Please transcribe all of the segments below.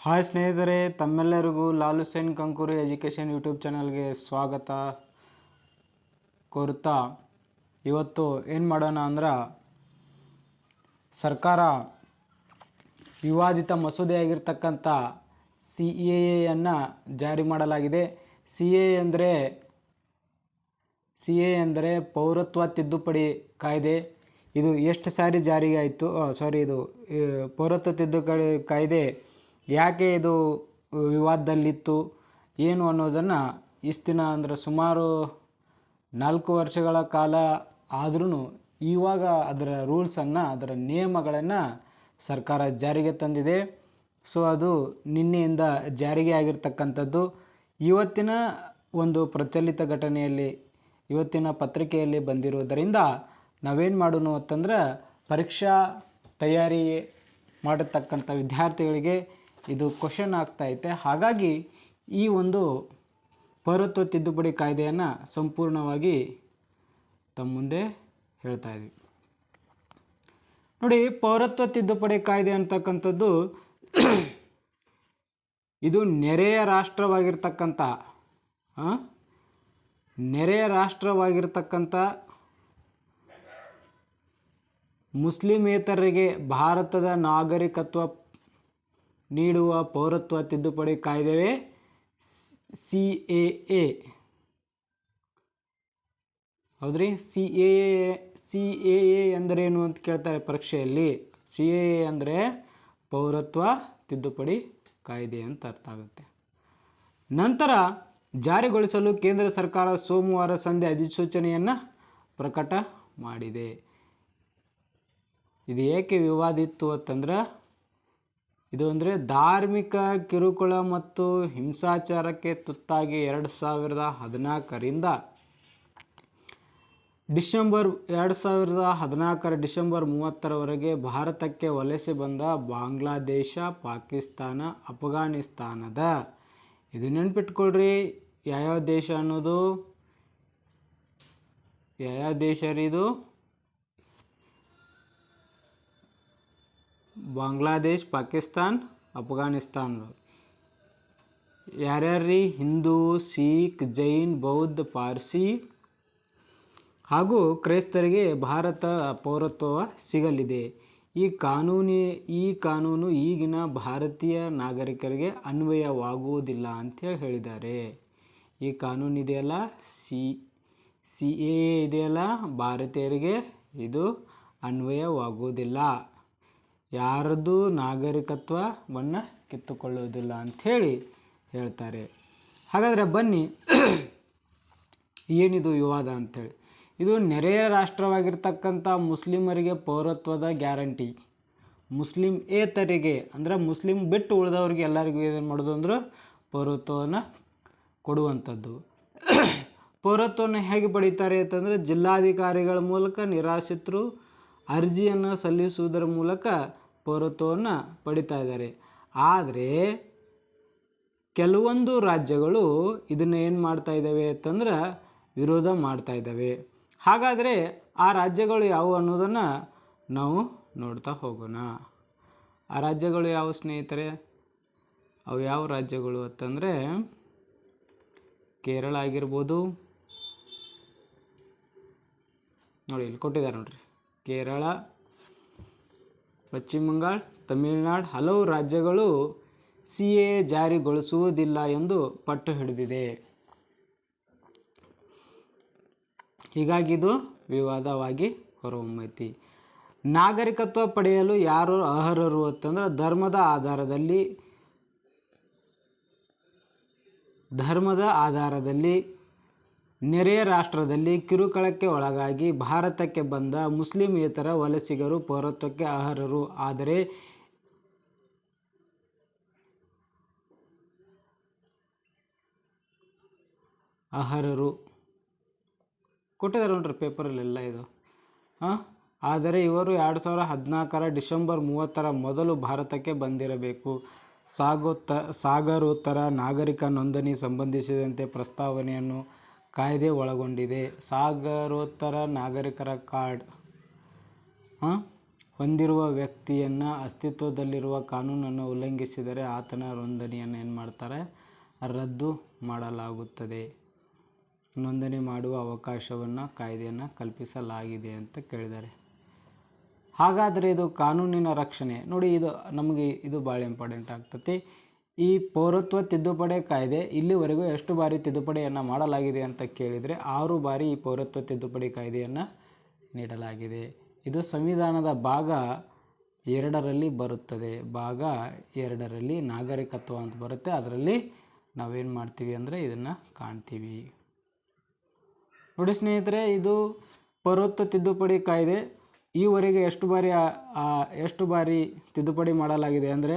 Hi ಸ್ನೇಹಿತರೆ, ತಮ್ಮೆಲ್ಲರಿಗೂ Lalu Sen Kankuri education YouTube ಚಾನಲ್ಗೆ ಸ್ವಾಗತ. ಕೋರುತ್ತಾ ಇವತ್ತು ಏನು ಮಾಡೋಣ ಅಂದ್ರೆ, ಸರ್ಕಾರ ವಿವಾದಿತ ಮಸೂದೆಯಾಗಿರ್ತಕ್ಕಂಥ ಸಿ ಎ ಎಯನ್ನು ಜಾರಿ ಮಾಡಲಾಗಿದೆ. ಸಿ ಎ ಅಂದರೆ, ಸಿ ಎ ಅಂದರೆ ಪೌರತ್ವ ತಿದ್ದುಪಡಿ ಕಾಯ್ದೆ. ಇದು ಎಷ್ಟು ಸಾರಿ ಜಾರಿಗೆ ಆಯಿತು ಸಾರಿ ಇದು ಪೌರತ್ವ ತಿದ್ದುಪಡಿ ಕಾಯ್ದೆ ಯಾಕೆ ಇದು ವಿವಾದದಲ್ಲಿತ್ತು, ಏನು ಅನ್ನೋದನ್ನು ಇಷ್ಟು ದಿನ ಅಂದರೆ ಸುಮಾರು ನಾಲ್ಕು ವರ್ಷಗಳ ಕಾಲ ಆದ್ರೂ ಇವಾಗ ಅದರ ರೂಲ್ಸನ್ನು ಅದರ ನಿಯಮಗಳನ್ನು ಸರ್ಕಾರ ಜಾರಿಗೆ ತಂದಿದೆ. ಸೊ ಅದು ನಿನ್ನೆಯಿಂದ ಜಾರಿಗೆ ಆಗಿರ್ತಕ್ಕಂಥದ್ದು. ಇವತ್ತಿನ ಒಂದು ಪ್ರಚಲಿತ ಘಟನೆಯಲ್ಲಿ, ಇವತ್ತಿನ ಪತ್ರಿಕೆಯಲ್ಲಿ ಬಂದಿರುವುದರಿಂದ ನಾವೇನು ಮಾಡೋಣ ಅಂತಂದ್ರೆ ಪರೀಕ್ಷಾ ತಯಾರಿ ಮಾಡತಕ್ಕಂಥ ವಿದ್ಯಾರ್ಥಿಗಳಿಗೆ ಇದು ಕ್ವಶನ್ ಆಗ್ತೈತೆ ಹಾಗಾಗಿ ಈ ಒಂದು ಪೌರತ್ವ ತಿದ್ದುಪಡಿ ಕಾಯ್ದೆಯನ್ನು ಸಂಪೂರ್ಣವಾಗಿ ತಮ್ಮ ಮುಂದೆ ಹೇಳ್ತಾ ಇದ್ವಿ ನೋಡಿ, ಪೌರತ್ವ ತಿದ್ದುಪಡಿ ಕಾಯ್ದೆ ಅಂತಕ್ಕಂಥದ್ದು ಇದು ನೆರೆಯ ರಾಷ್ಟ್ರವಾಗಿರ್ತಕ್ಕಂಥ? ನೆರೆಯ ರಾಷ್ಟ್ರವಾಗಿರ್ತಕ್ಕಂಥ ಮುಸ್ಲಿಮೇತರರಿಗೆ ಭಾರತದ ನಾಗರಿಕತ್ವ ನೀಡುವ ಪೌರತ್ವ ತಿದ್ದುಪಡಿ ಕಾಯ್ದೆವೇ ಸಿ ಎ ಎ. ಹೌದ್ರಿ? C A C A A ಎಂದರೇನು ಅಂತ ಕೇಳ್ತಾರೆ ಪರೀಕ್ಷೆಯಲ್ಲಿ. ಸಿ ಎ ಎ ಅಂದರೆ ಪೌರತ್ವ ತಿದ್ದುಪಡಿ ಕಾಯ್ದೆ ಅಂತ ಅರ್ಥ ಆಗುತ್ತೆ. ನಂತರ ಜಾರಿಗೊಳಿಸಲು ಕೇಂದ್ರ ಸರ್ಕಾರ ಸೋಮವಾರ ಸಂಜೆ ಅಧಿಸೂಚನೆಯನ್ನು ಪ್ರಕಟ ಮಾಡಿದೆ. ಇದು ಏಕೆ ವಿವಾದಿತ್ತು ಅಂತಂದ್ರೆ ಇದು ಅಂದರೆ ಧಾರ್ಮಿಕ ಕಿರುಕುಳ ಮತ್ತು ಹಿಂಸಾಚಾರಕ್ಕೆ ತುತ್ತಾಗಿ ಎರಡು ಸಾವಿರದ ಹದಿನಾಲ್ಕರಿಂದ ಡಿಸೆಂಬರ್ ಎರಡು ಸಾವಿರದ ಹದಿನಾಲ್ಕರ ಡಿಸೆಂಬರ್ ಮೂವತ್ತರವರೆಗೆ ಭಾರತಕ್ಕೆ ವಲಸೆ ಬಂದ ಬಾಂಗ್ಲಾದೇಶ, ಪಾಕಿಸ್ತಾನ, ಅಫ್ಘಾನಿಸ್ತಾನದ. ಇದು ನೆನ್ಪಿಟ್ಕೊಳ್ರಿ ಯಾವ್ಯಾವ ದೇಶ ಅನ್ನೋದು? ಯಾವ್ಯಾವ ದೇಶ ರೀ ಇದು? ಬಾಂಗ್ಲಾದೇಶ್, ಪಾಕಿಸ್ತಾನ್ ಅಫ್ಘಾನಿಸ್ತಾನ್ ಯಾರ್ಯಾರ್ರಿ? ಹಿಂದೂ, ಸಿಖ್, ಜೈನ್, ಬೌದ್ಧ, ಪಾರ್ಸಿ ಹಾಗೂ ಕ್ರೈಸ್ತರಿಗೆ ಭಾರತ ಪೌರತ್ವ ಸಿಗಲಿದೆ. ಈ ಕಾನೂನಿ, ಈ ಕಾನೂನು ಈಗಿನ ಭಾರತೀಯ ನಾಗರಿಕರಿಗೆ ಅನ್ವಯವಾಗುವುದಿಲ್ಲ ಅಂತ ಹೇಳಿದ್ದಾರೆ. ಈ ಕಾನೂನು ಇದೆಯಲ್ಲ? ಸಿ ಸಿ ಎ ಇದೆಯಲ್ಲ? ಭಾರತೀಯರಿಗೆ ಇದು ಅನ್ವಯವಾಗುವುದಿಲ್ಲ. ಯಾರದ್ದು ನಾಗರಿಕತ್ವವನ್ನು ಕಿತ್ತುಕೊಳ್ಳುವುದಿಲ್ಲ ಅಂಥೇಳಿ ಹೇಳ್ತಾರೆ. ಹಾಗಾದರೆ ಬನ್ನಿ, ಏನಿದು ವಿವಾದ ಅಂಥೇಳಿ. ಇದು ನೆರೆಯ ರಾಷ್ಟ್ರವಾಗಿರ್ತಕ್ಕಂಥ ಮುಸ್ಲಿಮರಿಗೆ ಪೌರತ್ವದ ಗ್ಯಾರಂಟಿ. ಮುಸ್ಲಿಂ ಏತರಿಗೆ, ಅಂದರೆ ಮುಸ್ಲಿಂ ಬಿಟ್ಟು ಉಳಿದವ್ರಿಗೆ ಎಲ್ಲರಿಗೂ ಏನು ಮಾಡೋದು ಅಂದ್ರೆ ಪೌರತ್ವವನ್ನು ಕೊಡುವಂಥದ್ದು. ಪೌರತ್ವವನ್ನು ಹೇಗೆ ಪಡೀತಾರೆ ಅಂತಂದರೆ ಜಿಲ್ಲಾಧಿಕಾರಿಗಳ ಮೂಲಕ ನಿರಾಶ್ರಿತರು ಅರ್ಜಿಯನ್ನು ಸಲ್ಲಿಸುವುದರ ಮೂಲಕ ಪೌರತ್ವವನ್ನು ಪಡಿತಾ ಇದ್ದಾರೆ. ಆದರೆ ಕೆಲವೊಂದು ರಾಜ್ಯಗಳು ಇದನ್ನು ಏನು ಮಾಡ್ತಾ ಇದ್ದಾವೆ ಅಂತಂದ್ರೆ ವಿರೋಧ ಮಾಡ್ತಾ ಇದ್ದಾವೆ. ಹಾಗಾದರೆ ಆ ರಾಜ್ಯಗಳು ಯಾವುವು ಅನ್ನೋದನ್ನು ನಾವು ನೋಡ್ತಾ ಹೋಗೋಣ. ಆ ರಾಜ್ಯಗಳು ಯಾವ ಸ್ನೇಹಿತರೆ? ಅವು ಯಾವ ರಾಜ್ಯಗಳು ಅಂತಂದರೆ ಕೇರಳ ಆಗಿರ್ಬೋದು. ನೋಡಿ, ಇಲ್ಲಿ ಕೊಟ್ಟಿದ್ದಾರೆ ನೋಡ್ರಿ. ಕೇರಳ, ಪಶ್ಚಿಮ ಬಂಗಾಳ, ತಮಿಳುನಾಡು ಹಲವು ರಾಜ್ಯಗಳು ಸಿ ಎ ಜಾರಿಗೊಳಿಸುವುದಿಲ್ಲ ಎಂದು ಪಟ್ಟು ಹಿಡಿದಿದೆ. ಹೀಗಾಗಿ ಇದು ವಿವಾದವಾಗಿ ಹೊರಹೊಮ್ಮೈತಿ ನಾಗರಿಕತ್ವ ಪಡೆಯಲು ಯಾರು ಅರ್ಹರು ಅಂತಂದ್ರೆ ಧರ್ಮದ ಆಧಾರದಲ್ಲಿ ಧರ್ಮದ ಆಧಾರದಲ್ಲಿ ನೆರೆಯ ರಾಷ್ಟ್ರದಲ್ಲಿ ಕಿರುಕುಳಕ್ಕೆ ಒಳಗಾಗಿ ಭಾರತಕ್ಕೆ ಬಂದ ಮುಸ್ಲಿಮೇತರ ವಲಸಿಗರು ಪೌರತ್ವಕ್ಕೆ ಅರ್ಹರು. ಆದರೆ ಅರ್ಹರು. ಕೊಟ್ಟಿದ್ದಾರೆ ನೋಡ್ರಿ ಪೇಪರಲ್ಲೆಲ್ಲ ಇದು. ಹಾಂ? ಆದರೆ ಇವರು ಎರಡು ಸಾವಿರದ ಹದಿನಾಲ್ಕರ ಡಿಸೆಂಬರ್ ಮೂವತ್ತರ ಮೊದಲು ಭಾರತಕ್ಕೆ ಬಂದಿರಬೇಕು. ಸಾಗೋತ್ತ ಸಾಗರೋತ್ತರ ನಾಗರಿಕ ನೋಂದಣಿ ಸಂಬಂಧಿಸಿದಂತೆ ಪ್ರಸ್ತಾವನೆಯನ್ನು ಕಾಯ್ದೆ ಒಳಗೊಂಡಿದೆ. ಸಾಗರೋತ್ತರ ನಾಗರಿಕರ ಕಾರ್ಡ್ ಹೊಂದಿರುವ ವ್ಯಕ್ತಿಯನ್ನು ಅಸ್ತಿತ್ವದಲ್ಲಿರುವ ಕಾನೂನನ್ನು ಉಲ್ಲಂಘಿಸಿದರೆ ಆತನ ನೋಂದಣಿಯನ್ನು ಏನು ಮಾಡ್ತಾರೆ? ರದ್ದು ಮಾಡಲಾಗುತ್ತದೆ. ನೋಂದಣಿ ಮಾಡುವ ಅವಕಾಶವನ್ನು ಕಾಯ್ದೆಯನ್ನು ಕಲ್ಪಿಸಲಾಗಿದೆ ಅಂತ ಕೇಳಿದ್ದಾರೆ. ಹಾಗಾದರೆ ಇದು ಕಾನೂನಿನ ರಕ್ಷಣೆ. ನೋಡಿ ಇದು ನಮಗೆ ಇದು ಭಾಳ ಇಂಪಾರ್ಟೆಂಟ್ ಆಗ್ತತಿ. ಈ ಪೌರತ್ವ ತಿದ್ದುಪಡಿ ಕಾಯ್ದೆ ಇಲ್ಲಿವರೆಗೂ ಎಷ್ಟು ಬಾರಿ ತಿದ್ದುಪಡಿಯನ್ನು ಮಾಡಲಾಗಿದೆ ಅಂತ ಕೇಳಿದರೆ ಆರು ಬಾರಿ ಈ ಪೌರತ್ವ ತಿದ್ದುಪಡಿ ಕಾಯ್ದೆಯನ್ನು ನೀಡಲಾಗಿದೆ. ಇದು ಸಂವಿಧಾನದ ಭಾಗ ಎರಡರಲ್ಲಿ ಬರುತ್ತದೆ. ಭಾಗ ಎರಡರಲ್ಲಿ ನಾಗರಿಕತ್ವ ಅಂತ ಬರುತ್ತೆ. ಅದರಲ್ಲಿ ನಾವೇನು ಮಾಡ್ತೀವಿ ಅಂದರೆ ಇದನ್ನು ಕಾಣ್ತೀವಿ. ನೋಡಿ ಸ್ನೇಹಿತರೆ, ಇದು ಪೌರತ್ವ ತಿದ್ದುಪಡಿ ಕಾಯ್ದೆ. ಈವರೆಗೆ ಎಷ್ಟು ಬಾರಿ ಎಷ್ಟು ಬಾರಿ ತಿದ್ದುಪಡಿ ಮಾಡಲಾಗಿದೆ ಅಂದರೆ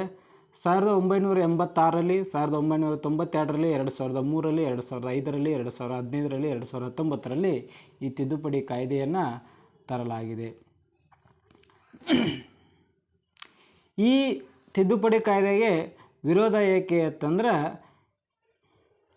ಸಾವಿರದ ಒಂಬೈನೂರ ಎಂಬತ್ತಾರರಲ್ಲಿ, ಸಾವಿರದ ಒಂಬೈನೂರ ತೊಂಬತ್ತೆರಡರಲ್ಲಿ, ಎರಡು ಸಾವಿರದ ಮೂರರಲ್ಲಿ, ಎರಡು ಸಾವಿರದ ಐದರಲ್ಲಿ, ಎರಡು ಸಾವಿರದ ಹದಿನೈದರಲ್ಲಿ, ಎರಡು ಸಾವಿರದ ಹತ್ತೊಂಬತ್ತರಲ್ಲಿ ಈ ತಿದ್ದುಪಡಿ ಕಾಯ್ದೆಯನ್ನು ತರಲಾಗಿದೆ. ಈ ತಿದ್ದುಪಡಿ ಕಾಯ್ದೆಗೆ ವಿರೋಧ ಏಕೆ ಅಂತಂದ್ರೆ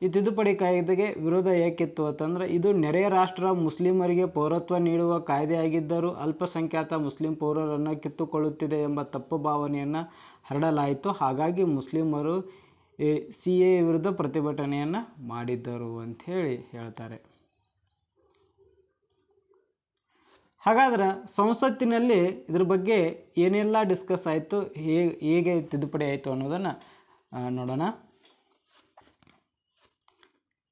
ಈ ತಿದ್ದುಪಡಿ ಕಾಯ್ದೆಗೆ ವಿರೋಧ ಏಕಿತ್ತು ಅಂತಂದ್ರೆ ಇದು ನೆರೆಯ ರಾಷ್ಟ್ರ, ಮುಸ್ಲಿಮರಿಗೆ ಪೌರತ್ವ ನೀಡುವ ಕಾಯ್ದೆಯಾಗಿದ್ದರೂ ಅಲ್ಪಸಂಖ್ಯಾತ ಮುಸ್ಲಿಂ ಪೌರರನ್ನು ಕಿತ್ತುಕೊಳ್ಳುತ್ತಿದೆ ಎಂಬ ತಪ್ಪು ಭಾವನೆಯನ್ನು ಹರಡಲಾಯಿತು. ಹಾಗಾಗಿ ಮುಸ್ಲಿಮರು ಸಿ ಎ ವಿರುದ್ಧ ಪ್ರತಿಭಟನೆಯನ್ನು ಮಾಡಿದ್ದರು ಅಂಥೇಳಿ ಹೇಳ್ತಾರೆ. ಹಾಗಾದ್ರೆ ಸಂಸತ್ತಿನಲ್ಲಿ ಇದ್ರ ಬಗ್ಗೆ ಏನೆಲ್ಲ ಡಿಸ್ಕಸ್ ಆಯಿತು ಹೇಗೆ ಹೇಗೆ ತಿದ್ದುಪಡಿ ಆಯಿತು ಅನ್ನೋದನ್ನು ನೋಡೋಣ.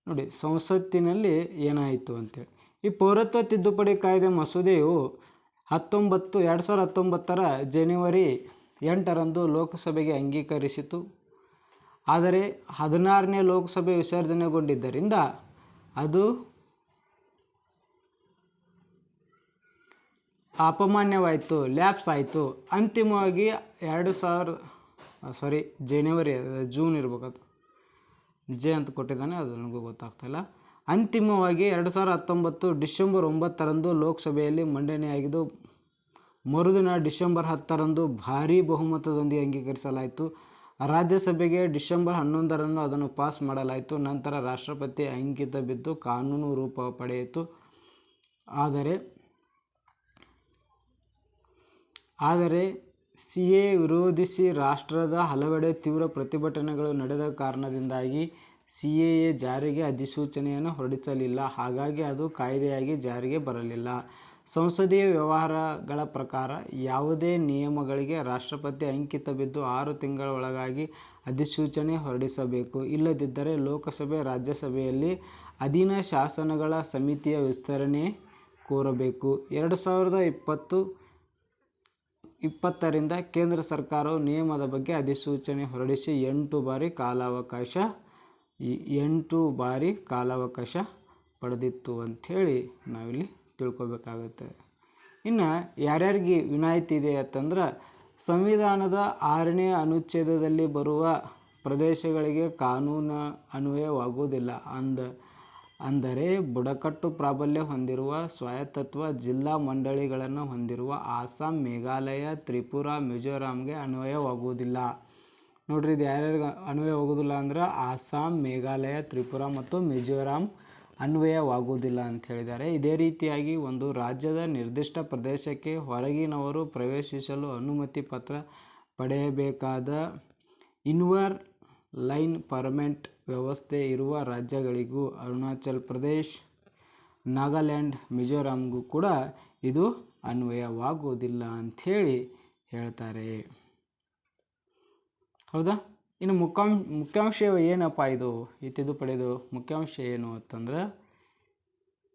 ನೋಡಿ, ಸಂಸತ್ತಿನಲ್ಲಿ ಏನಾಯಿತು ಅಂತೇಳಿ. ಈ ಪೌರತ್ವ ತಿದ್ದುಪಡಿ ಕಾಯ್ದೆ ಮಸೂದೆಯು ಹತ್ತೊಂಬತ್ತು, ಎರಡು ಸಾವಿರದ ಹತ್ತೊಂಬತ್ತರ ಜನವರಿ ಎಂಟರಂದು ಲೋಕಸಭೆಗೆ ಅಂಗೀಕರಿಸಿತು. ಆದರೆ ಹದಿನಾರನೇ ಲೋಕಸಭೆ ವಿಸರ್ಜನೆಗೊಂಡಿದ್ದರಿಂದ ಅದು ಅಪಮಾನ್ಯವಾಯಿತು, ಲ್ಯಾಪ್ಸ್ ಆಯಿತು. ಅಂತಿಮವಾಗಿ ಎರಡು ಸಾವಿರ ಸಾರಿ ಜನವರಿ ಜೂನ್ ಇರ್ಬೇಕದು. ಜೆ ಅಂತ ಕೊಟ್ಟಿದ್ದಾನೆ, ಅದು ನನಗೂ ಗೊತ್ತಾಗ್ತಾಯಿಲ್ಲ ಅಂತಿಮವಾಗಿ ಎರಡು ಸಾವಿರ ಹತ್ತೊಂಬತ್ತು ಡಿಸೆಂಬರ್ ಒಂಬತ್ತರಂದು ಲೋಕಸಭೆಯಲ್ಲಿ ಮಂಡನೆಯಾಗಿದ್ದು ಮರುದಿನ ಡಿಸೆಂಬರ್ ಹತ್ತರಂದು ಭಾರೀ ಬಹುಮತದೊಂದಿಗೆ ಅಂಗೀಕರಿಸಲಾಯಿತು. ರಾಜ್ಯಸಭೆಗೆ ಡಿಸೆಂಬರ್ ಹನ್ನೊಂದರಂದು ಅದನ್ನು ಪಾಸ್ ಮಾಡಲಾಯಿತು. ನಂತರ ರಾಷ್ಟ್ರಪತಿ ಅಂಕಿತ ಬಿದ್ದು ಕಾನೂನು ರೂಪ ಪಡೆಯಿತು. ಆದರೆ ಆದರೆ ಸಿ ಎ ವಿರೋಧಿಸಿ ರಾಷ್ಟ್ರದ ಹಲವೆಡೆ ತೀವ್ರ ಪ್ರತಿಭಟನೆಗಳು ನಡೆದ ಕಾರಣದಿಂದಾಗಿ ಸಿಎಎ ಜಾರಿಗೆ ಅಧಿಸೂಚನೆಯನ್ನು ಹೊರಡಿಸಲಿಲ್ಲ. ಹಾಗಾಗಿ ಅದು ಕಾಯ್ದೆಯಾಗಿ ಜಾರಿಗೆ ಬರಲಿಲ್ಲ. ಸಂಸದೀಯ ವ್ಯವಹಾರಗಳ ಪ್ರಕಾರ ಯಾವುದೇ ನಿಯಮಗಳಿಗೆ ರಾಷ್ಟ್ರಪತಿ ಅಂಕಿತ ಬಿದ್ದು ಆರು ತಿಂಗಳ ಒಳಗಾಗಿ ಅಧಿಸೂಚನೆ ಹೊರಡಿಸಬೇಕು. ಇಲ್ಲದಿದ್ದರೆ ಲೋಕಸಭೆ, ರಾಜ್ಯಸಭೆಯಲ್ಲಿ ಅಧೀನ ಶಾಸನಗಳ ಸಮಿತಿಯ ವಿಸ್ತರಣೆ ಕೋರಬೇಕು. ಎರಡು ಸಾವಿರದ ಇಪ್ಪತ್ತು ಇಪ್ಪತ್ತರಿಂದ ಕೇಂದ್ರ ಸರ್ಕಾರವು ನಿಯಮದ ಬಗ್ಗೆ ಅಧಿಸೂಚನೆ ಹೊರಡಿಸಿ ಎಂಟು ಬಾರಿ ಕಾಲಾವಕಾಶ ಎಂಟು ಬಾರಿ ಕಾಲಾವಕಾಶ ಪಡೆದಿತ್ತು ಅಂಥೇಳಿ ನಾವಿಲ್ಲಿ ತಿಳ್ಕೊಬೇಕಾಗುತ್ತೆ. ಇನ್ನು ಯಾರ್ಯಾರಿಗೆ ವಿನಾಯಿತಿ ಇದೆ ಅಂತಂದ್ರೆ, ಸಂವಿಧಾನದ ಆರನೇ ಅನುಚ್ಛೇದದಲ್ಲಿ ಬರುವ ಪ್ರದೇಶಗಳಿಗೆ ಕಾನೂನು ಅನ್ವಯವಾಗುವುದಿಲ್ಲ ಅಂದ ಅಂದರೆ ಬುಡಕಟ್ಟು ಪ್ರಾಬಲ್ಯ ಹೊಂದಿರುವ ಸ್ವಾಯತ್ತತ್ವ ಜಿಲ್ಲಾ ಮಂಡಳಿಗಳನ್ನು ಹೊಂದಿರುವ ಆಸಾಂ, ಮೇಘಾಲಯ, ತ್ರಿಪುರ, ಮಿಜೋರಾಂಗೆ ಅನ್ವಯವಾಗುವುದಿಲ್ಲ. ನೋಡ್ರಿ ಇದು ಯಾರ್ಯಾರಿಗೆ ಅನ್ವಯವಾಗುವುದಿಲ್ಲ ಅಂದ್ರೆ ಆಸಾಂ, ಮೇಘಾಲಯ, ತ್ರಿಪುರ ಮತ್ತು ಮಿಜೋರಾಂ ಅನ್ವಯವಾಗುವುದಿಲ್ಲ ಅಂತ ಹೇಳಿದ್ದಾರೆ. ಇದೇ ರೀತಿಯಾಗಿ ಒಂದು ರಾಜ್ಯದ ನಿರ್ದಿಷ್ಟ ಪ್ರದೇಶಕ್ಕೆ ಹೊರಗಿನವರು ಪ್ರವೇಶಿಸಲು ಅನುಮತಿ ಪತ್ರ ಪಡೆಯಬೇಕಾದ ಇನ್ವರ್ ಲೈನ್ ಪರ್ಮೆಂಟ್ ವ್ಯವಸ್ಥೆ ಇರುವ ರಾಜ್ಯಗಳಿಗೂ ಅರುಣಾಚಲ್ ಪ್ರದೇಶ್, ನಾಗಾಲ್ಯಾಂಡ್ ಮಿಜೋರಾಂಗೂ ಕೂಡ ಇದು ಅನ್ವಯವಾಗುವುದಿಲ್ಲ ಅಂಥೇಳಿ ಹೇಳ್ತಾರೆ. ಹೌದಾ? ಇನ್ನು ಮುಖ್ಯಾಂಶ ಮುಖ್ಯಾಂಶ ಏನಪ್ಪ ಇದು? ಈ ತಿದ್ದುಪಡಿದು ಮುಖ್ಯಾಂಶ ಏನು ಅಂತಂದ್ರೆ,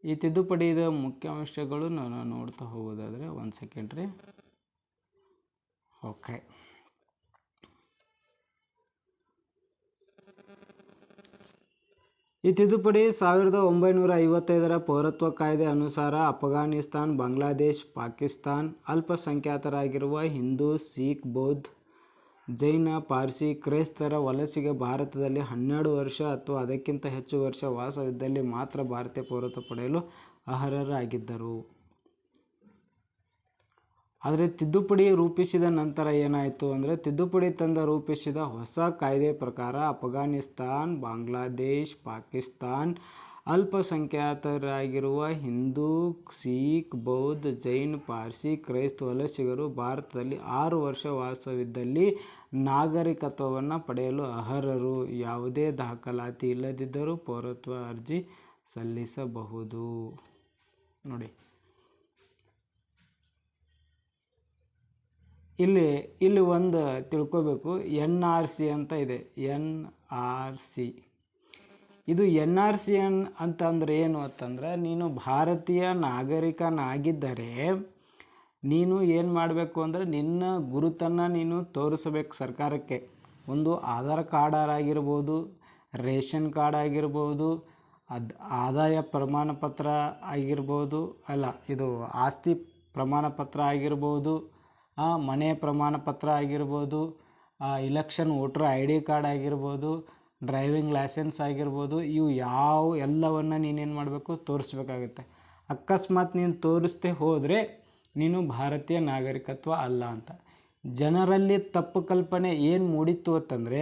ಈ ತಿದ್ದುಪಡಿದ ಮುಖ್ಯಾಂಶಗಳು ನಾನು ನೋಡ್ತಾ ಹೋಗೋದಾದರೆ ಒಂದು ಸೆಕೆಂಡ್ ರೀ. ಓಕೆ. ಈ ತಿದ್ದುಪಡಿ ಸಾವಿರದ ಒಂಬೈನೂರ ಐವತ್ತೈದರ ಪೌರತ್ವ ಕಾಯ್ದೆ ಅನುಸಾರ ಅಫ್ಘಾನಿಸ್ತಾನ್, ಬಾಂಗ್ಲಾದೇಶ್, ಪಾಕಿಸ್ತಾನ್ ಅಲ್ಪಸಂಖ್ಯಾತರಾಗಿರುವ ಹಿಂದೂ, ಸಿಖ್, ಬೌದ್ಧ, ಜೈನ, ಪಾರ್ಸಿ, ಕ್ರೈಸ್ತರ ವಲಸಿಗೆ ಭಾರತದಲ್ಲಿ ಹನ್ನೆರಡು ವರ್ಷ ಅಥವಾ ಅದಕ್ಕಿಂತ ಹೆಚ್ಚು ವರ್ಷ ವಾಸವಿದ್ದಲ್ಲಿ ಮಾತ್ರ ಭಾರತೀಯ ಪೌರತ್ವ ಪಡೆಯಲು ಅರ್ಹರಾಗಿದ್ದರು. ಆದರೆ ತಿದ್ದುಪಡಿ ರೂಪಿಸಿದ ನಂತರ ಏನಾಯಿತು ಅಂದರೆ ತಿದ್ದುಪಡಿ ತಂದ ರೂಪಿಸಿದ ಹೊಸ ಕಾಯ್ದೆ ಪ್ರಕಾರ ಅಫ್ಘಾನಿಸ್ತಾನ್, ಬಾಂಗ್ಲಾದೇಶ್, ಪಾಕಿಸ್ತಾನ್ ಅಲ್ಪಸಂಖ್ಯಾತರಾಗಿರುವ ಹಿಂದೂ, ಸಿಖ್, ಬೌದ್ಧ, ಜೈನ್, ಪಾರ್ಸಿ ಕ್ರೈಸ್ತ ವಲಸಿಗರು ಭಾರತದಲ್ಲಿ ಆರು ವರ್ಷ ವಾಸವಿದ್ದಲ್ಲಿ ನಾಗರಿಕತ್ವವನ್ನು ಪಡೆಯಲು ಅರ್ಹರು. ಯಾವುದೇ ದಾಖಲಾತಿ ಇಲ್ಲದಿದ್ದರೂ ಪೌರತ್ವ ಅರ್ಜಿ ಸಲ್ಲಿಸಬಹುದು. ನೋಡಿ. ಇಲ್ಲಿ ಇಲ್ಲಿ ಒಂದು ತಿಳ್ಕೋಬೇಕು. ಎನ್ ಆರ್ ಸಿ ಅಂತ ಇದೆ. N R C. ಇದು ಎನ್ ಆರ್ ಸಿ ಎನ್ ಅಂತಂದ್ರೆ ಏನು ಅಂತಂದ್ರೆ, ನೀನು ಭಾರತೀಯ ನಾಗರಿಕನಾಗಿದ್ದರೆ ನೀನು ಏನು ಮಾಡಬೇಕು ಅಂದರೆ, ನಿನ್ನ ಗುರುತನ್ನು ನೀನು ತೋರಿಸಬೇಕು ಸರ್ಕಾರಕ್ಕೆ. ಒಂದು ಆಧಾರ್ ಕಾರ್ಡ್ ಆಗಿರ್ಬೋದು ರೇಷನ್ ಕಾರ್ಡ್ ಆಗಿರ್ಬೋದು ಅದು ಆದಾಯ ಪ್ರಮಾಣ ಪತ್ರ ಆಗಿರ್ಬೋದು, ಅಲ್ಲ, ಇದು ಆಸ್ತಿ ಪ್ರಮಾಣ ಪತ್ರ ಆಗಿರ್ಬೋದು ಮನೆ ಪ್ರಮಾಣ ಪತ್ರ ಆಗಿರ್ಬೋದು election voter I D card ಆಗಿರ್ಬೋದು ಡ್ರೈವಿಂಗ್ ಲೈಸೆನ್ಸ್ ಆಗಿರ್ಬೋದು, ಇವು ಯಾವ ಎಲ್ಲವನ್ನು ನೀನೇನು ಮಾಡಬೇಕು ತೋರಿಸ್ಬೇಕಾಗುತ್ತೆ. ಅಕಸ್ಮಾತ್ ನೀನು ತೋರಿಸ್ದೆ ಹೋದರೆ ನೀನು ಭಾರತೀಯ ನಾಗರಿಕತ್ವ ಅಲ್ಲ ಅಂತ. ಜನರಲ್ಲಿ ತಪ್ಪು ಕಲ್ಪನೆ ಏನು ಮೂಡಿತ್ತು ಅಂತಂದರೆ,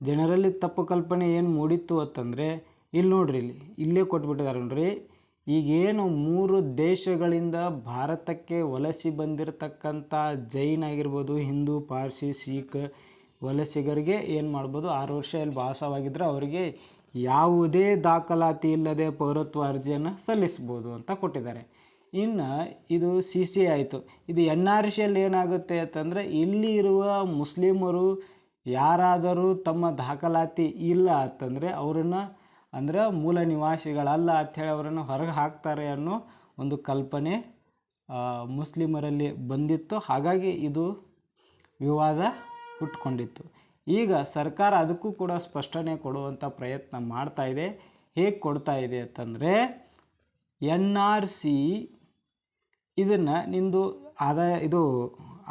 ಜನರಲ್ಲಿ ತಪ್ಪು ಕಲ್ಪನೆ ಏನು ಮೂಡಿತ್ತು ಅಂತಂದರೆ, ಇಲ್ಲಿ ನೋಡ್ರಿ ಇಲ್ಲಿ, ಇಲ್ಲೇ ಕೊಟ್ಬಿಟ್ಟಿದ್ದಾರೆ ನೋಡ್ರಿ. ಈಗೇನು ಮೂರು ದೇಶಗಳಿಂದ ಭಾರತಕ್ಕೆ ವಲಸೆ ಬಂದಿರತಕ್ಕಂಥ ಜೈನ್ ಆಗಿರ್ಬೋದು ಹಿಂದೂ, ಪಾರ್ಸಿ, ಸಿಖ್ ವಲಸಿಗರಿಗೆ ಏನು ಮಾಡ್ಬೋದು? ಆರು ವರ್ಷ ಇಲ್ಲಿ ವಾಸವಾಗಿದ್ದರೆ ಅವರಿಗೆ ಯಾವುದೇ ದಾಖಲಾತಿ ಇಲ್ಲದೆ ಪೌರತ್ವ ಅರ್ಜಿಯನ್ನು ಸಲ್ಲಿಸ್ಬೋದು ಅಂತ ಕೊಟ್ಟಿದ್ದಾರೆ. ಇನ್ನು ಇದು ಸಿ ಸಿ ಆಯಿತು. ಇದು ಎನ್ ಆರ್ ಸಿಯಲ್ಲಿ ಏನಾಗುತ್ತೆ ಅಂತಂದರೆ ಇಲ್ಲಿ ಇರುವ ಮುಸ್ಲಿಮರು ಯಾರಾದರೂ ತಮ್ಮ ದಾಖಲಾತಿ ಇಲ್ಲ ಅಂತಂದರೆ ಅವರನ್ನು ಅಂದ್ರೆ ಮೂಲ ನಿವಾಸಿಗಳಲ್ಲ ಅಂಥೇಳಿ ಅವರನ್ನು ಹೊರಗೆ ಹಾಕ್ತಾರೆ ಅನ್ನೋ ಒಂದು ಕಲ್ಪನೆ ಮುಸ್ಲಿಮರಲ್ಲಿ ಬಂದಿತ್ತು. ಹಾಗಾಗಿ ಇದು ವಿವಾದ ಹುಟ್ಕೊಂಡಿತ್ತು. ಈಗ ಸರ್ಕಾರ ಅದಕ್ಕೂ ಕೂಡ ಸ್ಪಷ್ಟನೆ ಕೊಡುವಂಥ ಪ್ರಯತ್ನ ಮಾಡ್ತಾ ಇದೆ. ಹೇಗೆ ಕೊಡ್ತಾ ಇದೆ ಅಂತಂದರೆ, ಎನ್ ಆರ್ ಸಿ ಇದನ್ನು ನಿಂದು ಆದಾಯ, ಇದು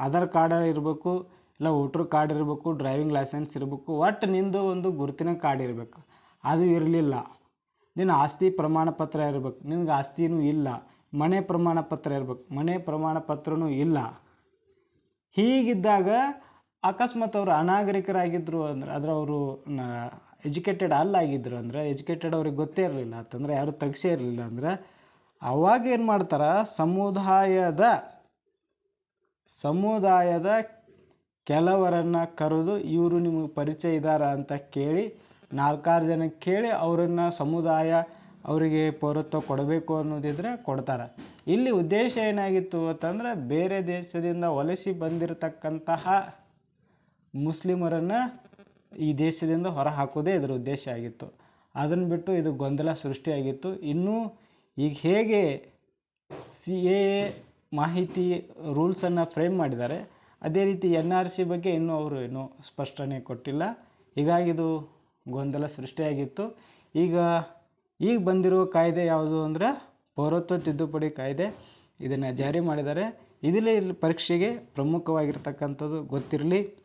ಆಧಾರ್ ಕಾರ್ಡ್ ಇರಬೇಕು, ಇಲ್ಲ ವೋಟ್ರ್ ಕಾರ್ಡ್ ಇರಬೇಕು, ಡ್ರೈವಿಂಗ್ ಲೈಸೆನ್ಸ್ ಇರಬೇಕು ಒಟ್ಟು ನಿಂದು ಒಂದು ಗುರುತಿನ ಕಾರ್ಡ್ ಇರಬೇಕು. ಅದು ಇರಲಿಲ್ಲ. ನಿನ್ನ ಆಸ್ತಿ ಪ್ರಮಾಣ ಪತ್ರ ಇರಬೇಕು. ನಿನಗೆ ಆಸ್ತಿನೂ ಇಲ್ಲ. ಮನೆ ಪ್ರಮಾಣ ಪತ್ರ ಇರಬೇಕು. ಮನೆ ಪ್ರಮಾಣ ಪತ್ರನೂ ಇಲ್ಲ. ಹೀಗಿದ್ದಾಗ ಅಕಸ್ಮಾತ್ ಅವರು ಅನಾಗರಿಕರಾಗಿದ್ದರು ಅಂದ್ರೆ ಅದರ ಅವರು ಎಜುಕೇಟೆಡ್ ಅಲ್ಲಾಗಿದ್ದರು ಅಂದರೆ ಎಜುಕೇಟೆಡ್ ಅವ್ರಿಗೆ ಗೊತ್ತೇ ಇರಲಿಲ್ಲ. ಅಂತಂದರೆ ಯಾರು ತೆಗ್ಸೇ ಇರಲಿಲ್ಲ ಅಂದ್ರೆ, ಅವಾಗ ಏನು ಮಾಡ್ತಾರೆ? ಸಮುದಾಯದ ಸಮುದಾಯದ ಕೆಲವರನ್ನು ಕರೆದು ಇವರು ನಿಮಗೆ ಪರಿಚಯ ಇದ್ದಾರಾ ಅಂತ ಕೇಳಿ ನಾಲ್ಕಾರು ಜನ ಕೇಳಿ ಅವರನ್ನು ಸಮುದಾಯ ಅವರಿಗೆ ಪೌರತ್ವ ಕೊಡಬೇಕು ಅನ್ನೋದಿದ್ರೆ ಕೊಡ್ತಾರೆ. ಇಲ್ಲಿ ಉದ್ದೇಶ ಏನಾಗಿತ್ತು ಅಂತಂದ್ರೆ ಬೇರೆ ದೇಶದಿಂದ ವಲಸಿ ಬಂದಿರತಕ್ಕಂತಹ ಮುಸ್ಲಿಮರನ್ನು ಈ ದೇಶದಿಂದ ಹೊರ ಹಾಕೋದೇ ಇದರ ಉದ್ದೇಶ ಆಗಿತ್ತು. ಅದನ್ನು ಬಿಟ್ಟು ಇದು ಗೊಂದಲ ಸೃಷ್ಟಿಯಾಗಿತ್ತು. ಇನ್ನೂ ಈಗ ಹೇಗೆ ಸಿ ಎ ಮಾಹಿತಿ ರೂಲ್ಸನ್ನು ಫ್ರೇಮ್ ಮಾಡಿದ್ದಾರೆ, ಅದೇ ರೀತಿ ಎನ್ ಆರ್ ಸಿ ಬಗ್ಗೆ ಇನ್ನೂ ಅವರು ಇನ್ನೂ ಸ್ಪಷ್ಟನೆ ಕೊಟ್ಟಿಲ್ಲ. ಹೀಗಾಗಿ ಇದು ಗೊಂದಲ ಸೃಷ್ಟಿಯಾಗಿತ್ತು. ಈಗ ಈಗ ಬಂದಿರೋ ಕಾಯ್ದೆ ಯಾವುದು ಅಂದರೆ ಪೌರತ್ವ ತಿದ್ದುಪಡಿ ಕಾಯ್ದೆ ಇದನ್ನು ಜಾರಿ ಮಾಡಿದ್ದಾರೆ. ಇದರಲ್ಲಿ ಇಲ್ಲಿ ಪರೀಕ್ಷೆಗೆ ಪ್ರಮುಖವಾಗಿರ್ತಕ್ಕಂಥದ್ದು ಗೊತ್ತಿರಲಿ.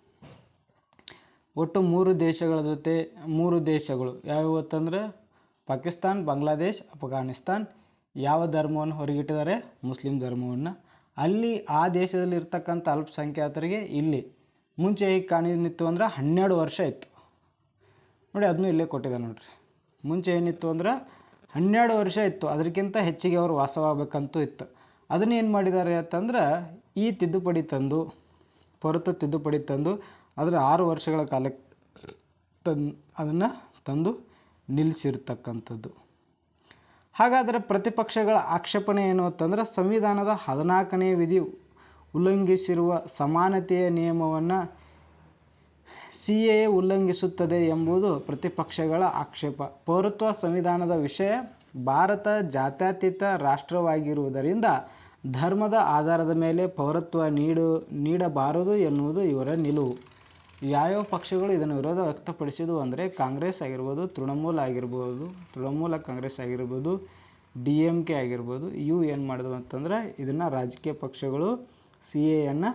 ಒಟ್ಟು ಮೂರು ದೇಶಗಳ ಜೊತೆ, ಮೂರು ದೇಶಗಳು ಯಾವ್ಯಾವ ಅಂತಂದರೆ ಪಾಕಿಸ್ತಾನ್, ಬಾಂಗ್ಲಾದೇಶ್, ಅಫ್ಘಾನಿಸ್ತಾನ್ ಯಾವ ಧರ್ಮವನ್ನು ಹೊರಗಿಟ್ಟಿದ್ದಾರೆ? ಮುಸ್ಲಿಂ ಧರ್ಮವನ್ನು. ಅಲ್ಲಿ ಆ ದೇಶದಲ್ಲಿ ಇರ್ತಕ್ಕಂಥ ಅಲ್ಪಸಂಖ್ಯಾತರಿಗೆ ಇಲ್ಲಿ ಮುಂಚೆ ಹೇಗೆ ಕಾಣಿತ್ತು ಅಂದ್ರೆ ಹನ್ನೆರಡು ವರ್ಷ ಇತ್ತು. ನೋಡಿ, ಅದನ್ನು ಇಲ್ಲೇ ಕೊಟ್ಟಿದೆ ನೋಡಿರಿ. ಮುಂಚೆ ಏನಿತ್ತು ಅಂದ್ರೆ ಹನ್ನೆರಡು ವರ್ಷ ಇತ್ತು. ಅದಕ್ಕಿಂತ ಹೆಚ್ಚಿಗೆ ಅವರು ವಾಸವಾಗಬೇಕಂತೂ ಇತ್ತು. ಅದನ್ನು ಏನು ಮಾಡಿದ್ದಾರೆ ಅಂತಂದ್ರೆ, ಈ ತಿದ್ದುಪಡಿ ತಂದು, ಪೊರತು ತಿದ್ದುಪಡಿ ತಂದು, ಅದರ ಆರು ವರ್ಷಗಳ ಕಾಲಕ್ಕೆ ತನ್, ಅದನ್ನು ತಂದು ನಿಲ್ಲಿಸಿರ್ತಕ್ಕಂಥದ್ದು ಹಾಗಾದರೆ ಪ್ರತಿಪಕ್ಷಗಳ ಆಕ್ಷೇಪಣೆ ಏನು ಅಂತಂದ್ರೆ, ಸಂವಿಧಾನದ ಹದಿನಾಲ್ಕನೇ ವಿಧಿ ಉಲ್ಲಂಘಿಸಿರುವ ಸಮಾನತೆಯ ನಿಯಮವನ್ನು ಸಿ ಎ ಉಲ್ಲಂಘಿಸುತ್ತದೆ ಎಂಬುದು ಪ್ರತಿಪಕ್ಷಗಳ ಆಕ್ಷೇಪ. ಪೌರತ್ವ ಸಂವಿಧಾನದ ವಿಷಯ ಭಾರತ ಜಾತ್ಯತೀತ ರಾಷ್ಟ್ರವಾಗಿರುವುದರಿಂದ ಧರ್ಮದ ಆಧಾರದ ಮೇಲೆ ಪೌರತ್ವ ನೀಡು, ನೀಡಬಾರದು ಎನ್ನುವುದು ಇವರ ನಿಲುವು. ಯಾವ್ಯಾವ ಪಕ್ಷಗಳು ಇದನ್ನು ವಿರೋಧ ವ್ಯಕ್ತಪಡಿಸಿದವು ಅಂದರೆ ಕಾಂಗ್ರೆಸ್ ಆಗಿರ್ಬೋದು, ತೃಣಮೂಲ ಆಗಿರ್ಬೋದು, ತೃಣಮೂಲ ಕಾಂಗ್ರೆಸ್ ಆಗಿರ್ಬೋದು, ಡಿ ಎಂ ಕೆ ಆಗಿರ್ಬೋದು, ಇವು ಏನು ಮಾಡಿದ್ವು ಅಂತಂದರೆ ಇದನ್ನು ರಾಜಕೀಯ ಪಕ್ಷಗಳು ಸಿ ಎಯನ್ನು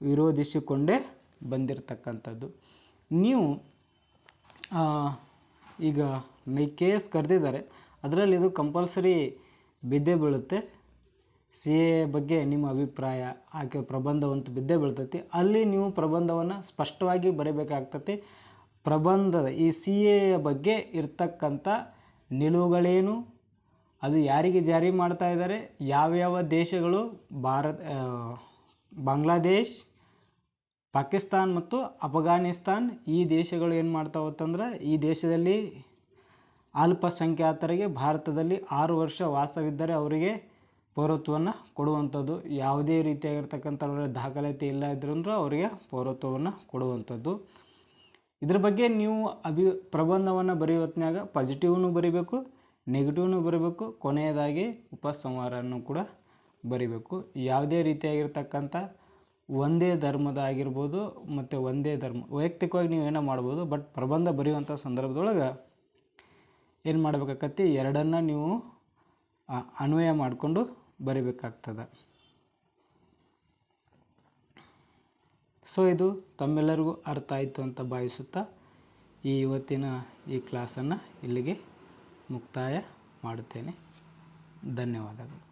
ವಿರೋಧಿಸಿಕೊಂಡೇ ಬಂದಿರತಕ್ಕಂಥದ್ದು. ನೀವು ಈಗ ನೈ ಕೆ ಎಸ್ ಕರೆದಿದ್ದಾರೆ, ಅದರಲ್ಲಿ ಇದು ಕಂಪಲ್ಸರಿ ಬಿದ್ದೇ ಬೀಳುತ್ತೆ. ಸಿ ಎ ಬಗ್ಗೆ ನಿಮ್ಮ ಅಭಿಪ್ರಾಯ, ಆಕೆ ಪ್ರಬಂಧವಂತೂ ಬಿದ್ದೇ ಬೀಳ್ತೈತಿ. ಅಲ್ಲಿ ನೀವು ಪ್ರಬಂಧವನ್ನು ಸ್ಪಷ್ಟವಾಗಿ ಬರೀಬೇಕಾಗ್ತತಿ. ಪ್ರಬಂಧದ, ಈ ಸಿ ಎ ಬಗ್ಗೆ ಇರ್ತಕ್ಕಂಥ ನಿಲುವುಗಳೇನು? ಅದು ಯಾರಿಗೆ ಜಾರಿ ಮಾಡ್ತಾ ಇದ್ದಾರೆ? ಯಾವ್ಯಾವ ದೇಶಗಳು? ಭಾರತ ಬಾಂಗ್ಲಾದೇಶ್ ಪಾಕಿಸ್ತಾನ್ ಮತ್ತು ಅಫ್ಘಾನಿಸ್ತಾನ್ ಈ ದೇಶಗಳು ಏನು ಮಾಡ್ತಾವತ್ತಂದ್ರೆ, ಈ ದೇಶದಲ್ಲಿ ಅಲ್ಪಸಂಖ್ಯಾತರಿಗೆ ಭಾರತದಲ್ಲಿ ಆರು ವರ್ಷ ವಾಸವಿದ್ದರೆ ಅವರಿಗೆ ಪೌರತ್ವವನ್ನು ಕೊಡುವಂಥದ್ದು. ಯಾವುದೇ ರೀತಿಯಾಗಿರ್ತಕ್ಕಂಥ ಅವರ ದಾಖಲಾತಿ ಇಲ್ಲ ಇದ್ರೂ ಅವರಿಗೆ ಪೌರತ್ವವನ್ನು ಕೊಡುವಂಥದ್ದು. ಇದ್ರ ಬಗ್ಗೆ ನೀವು ಅಭಿ ಪ್ರಬಂಧವನ್ನು ಬರೆಯೋ ಹೊತ್ನ್ಯಾಗ ಪಾಸಿಟಿವ್ನು ಬರಿಬೇಕು ನೆಗೆಟಿವ್ನು ಬರೀಬೇಕು, ಕೊನೆಯದಾಗಿ ಉಪಸಂಹಾರವನ್ನು ಕೂಡ ಬರಿಬೇಕು. ಯಾವುದೇ ರೀತಿಯಾಗಿರ್ತಕ್ಕಂಥ ಒಂದೇ ಧರ್ಮದ ಆಗಿರ್ಬೋದು ಮತ್ತು ಒಂದೇ ಧರ್ಮ. ವೈಯಕ್ತಿಕವಾಗಿ ನೀವು ಏನೋ ಮಾಡ್ಬೋದು ಬಟ್ ಪ್ರಬಂಧ ಬರೆಯುವಂಥ ಸಂದರ್ಭದೊಳಗೆ ಏನು ಮಾಡ್ಬೇಕಾಕತಿ ಎರಡನ್ನು ನೀವು ಅನ್ವಯ ಮಾಡಿಕೊಂಡು ಬರಿಬೇಕಾಗ್ತದೆ. ಸೊ ಇದು ತಮ್ಮೆಲ್ಲರಿಗೂ ಅರ್ಥ ಆಯಿತು ಅಂತ ಭಾವಿಸುತ್ತಾ ಈ ಇವತ್ತಿನ ಈ ಕ್ಲಾಸನ್ನು ಇಲ್ಲಿಗೆ ಮುಕ್ತಾಯ ಮಾಡುತ್ತೇನೆ. ಧನ್ಯವಾದಗಳು.